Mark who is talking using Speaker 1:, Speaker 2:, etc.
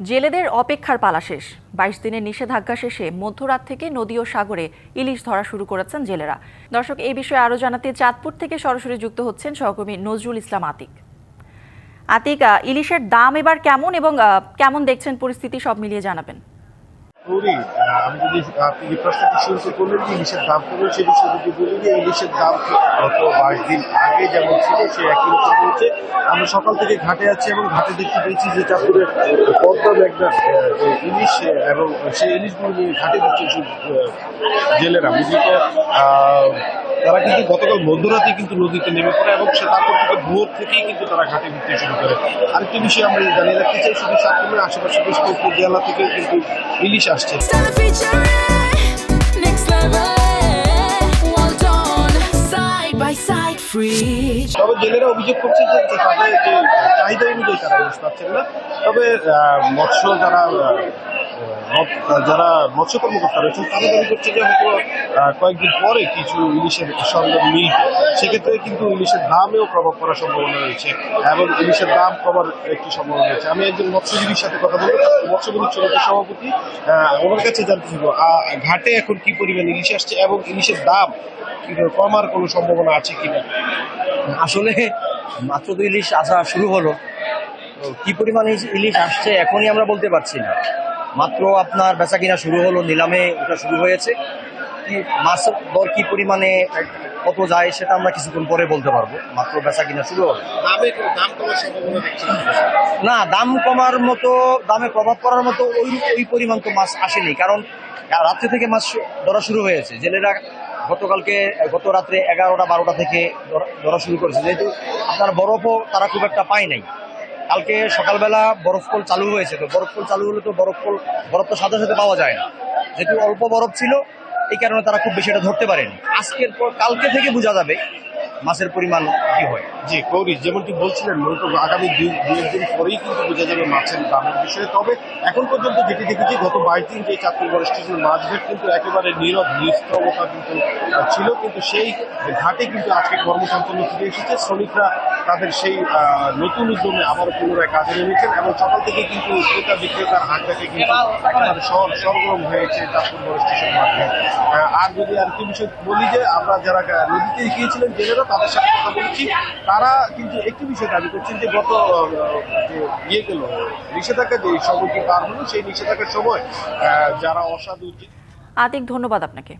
Speaker 1: জেলেদের অপেক্ষার পালা শেষ। বাইশ দিনের নিষেধাজ্ঞা শেষে মধ্যরাত থেকে নদী ও সাগরে ইলিশ ধরা শুরু করেছেন জেলেরা। দর্শক, এই বিষয়ে আরও জানাতে চাঁদপুর থেকে সরাসরি যুক্ত হচ্ছেন সহকর্মী নজরুল ইসলাম আতিক। আতিক ইলিশের দাম এবার কেমন এবং কেমন দেখছেন পরিস্থিতি সব মিলিয়ে জানাবেন।
Speaker 2: করি আমি যদি আপনি যে প্রশ্নটি শুরু করলেন যে ইলিশের দাম কমে সে বিষয়ে যদি বলি যে ইলিশের দাম গত বাইশ দিন আগে যেমন ছিল, সে একই রকম রয়েছে আমরা সকাল থেকে ঘাটে আছি এবং ঘাটে দেখতে পেয়েছি যে চাঁদপুরে পদ্মা একটা ইলিশ এবং সেই ইলিশগুলো নিয়ে ঘাটে দিচ্ছে জেলেরা। মূলত তারা কিন্তু গতকাল মধ্যরাতে কিন্তু নদীতে নেমে পড়ে এবং সে তারপর থেকে ভোর থেকেই কিন্তু তারা ঘাটে ঘুরতে শুরু করে। আরেকটি বিষয় আমরা জানিয়ে রাখতে চাই শুধু চাঁদপুরের আশেপাশে বেশ কয়েকটি জেলা থেকে কিন্তু ইলিশ আসছে. তবে জেলেরা অভিযোগ করছে যে তাদের যে চাহিদা অনুযায়ী তারা ইলিশ পাচ্ছেন না। তবে মৎস্য যারা যারা মৎস্য কর্মকর্তা রয়েছেন তারা দাবি করছে যে হয়তো কয়েকদিন পরে কিছু ইলিশের সঙ্গে মিলবে সেক্ষেত্রে কিন্তু ইলিশের দামেও প্রভাব পড়ার সম্ভাবনা রয়েছে এবং ইলিশের দাম কমার একটি সম্ভাবনা রয়েছে। আমি একজন মৎস্যজীবীর সাথে কথা বলব মৎস্যজীবী সমিতির সভাপতি ওনার কাছে জানতে চাইব ঘাটে এখন কি পরিমাণ ইলিশ আসছে এবং ইলিশের দাম কমার কোনো সম্ভাবনা আছে কিনা?
Speaker 3: আসলে মাত্র তো ইলিশ আসা শুরু হলো। কি পরিমাণ ইলিশ আসছে এখনই আমরা বলতে পারছি না। মাত্র আপনার বেচা কিনা শুরু হলো নিলামে ওটা শুরু হয়েছে। কি মাছ দর কি পরিমাণে কত যায় সেটা আমরা কিছুক্ষণ পরে বলতে পারব। মাত্র বেচা কিনা শুরু হলো না দাম কমার মতো দামে প্রভাব পড়ার মতো ওই ওই পরিমাণ তো মাছ আসেনি। কারণ রাত্রে থেকে মাছ ধরা শুরু হয়েছে। জেলেরা গতকালকে গত রাত্রে এগারোটা বারোটা থেকে ধরা শুরু করেছে। যেহেতু আপনার বরফও তারা খুব একটা পায় নাই। কালকে সকালবেলা বরফকল চালু হয়েছে, তো বরফকল চালু হলে তো বরফ কল, বরফ তো সাথে সাথে পাওয়া যায় না। যেহেতু অল্প বরফ ছিল, এই কারণে তারা খুব বেশি এটা ধরতে পারেনি। আজকের পর কালকে থেকে বোঝা যাবে মাছের পরিমাণ কি হয়।
Speaker 2: জি কৌরি যেমনটি বলছিলেন মূলত আগামী দুই একদিন পরেই কিন্তু বোঝা যাবে মাছের দামের বিষয়ে। তবে এখন পর্যন্ত যেটি দেখেছি গত বাইশ দিন যে চাঁদপুর স্টেশনের মাছ ঘাট কিন্তু একেবারে নীরব নিস্তবতা কিন্তু ছিল। কিন্তু সেই ঘাটে কিন্তু আজকে কর্মসম্পন্ন ফিরে এসেছে। শ্রমিকরা তাদের সেই নতুন উদ্যমে আবার পুনরায় কাজে নেমেছেন এবং সকাল থেকে কিন্তু ক্রেতা বিক্রেতার হাট ঘাটে কিন্তু একেবারে সর সরগরম হয়েছে চাঁদপুর স্টেশন। আহ, আর যদি আরেকটি বিষয় বলি যে আমরা যারা নদীতে গিয়েছিলেন জেলেরা তাদের সাথে কথা বলছি তারা কিন্তু একটি বিষয় দাবি করছেন যে গত যে ইয়ে গেল, নিষেধাজ্ঞা যে সময়টি পার হলো, সেই নিষেধাজ্ঞার সময় যারা অসাধু
Speaker 1: আতিক, ধন্যবাদ আপনাকে।